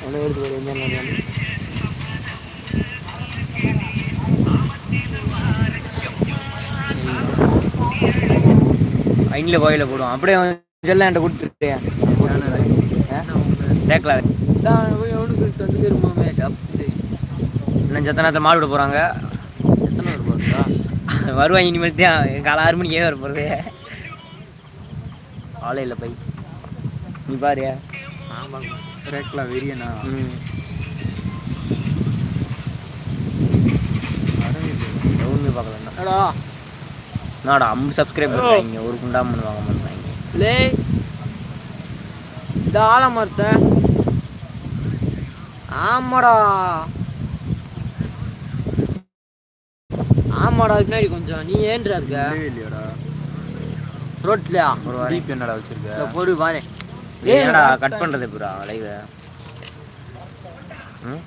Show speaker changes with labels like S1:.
S1: ஒன்று எடுத்து போய் என்ன ஐண்டில் கோயில போடுவோம் அப்படியே செல்ல என்கிட்ட கொடுத்துருக்கேன் கேட்கல இன்னும் செத்த நேரத்தில் மாடு விட போகிறாங்க வருவாங்க இனிமேல் தான். காலை ஆறு மணிக்கே வர போகிறது காலையில் போய் நீ பாரு.
S2: ஆமாங்க
S3: ரேக்லாம் வெறியனா
S1: பார்க்கலண்ணா நாடா ஐம்பது சப்ஸ்கிரைப் பண்ணுறாங்க ஒரு குண்டாமன் வாங்க மாட்டாங்க
S2: லே இந்த ஆலமரத்தை ஆமாடா ஆமாடா முன்னாடி கொஞ்சம் நீ ஏன்றா இருக்க
S3: இல்லையாடா
S2: ரோட்லயா
S1: ஒரு
S3: என்னடா வச்சிருக்க
S2: பொறு பாரு
S1: என்னடா கட் பண்ணுறது புறா லைவ் ம்?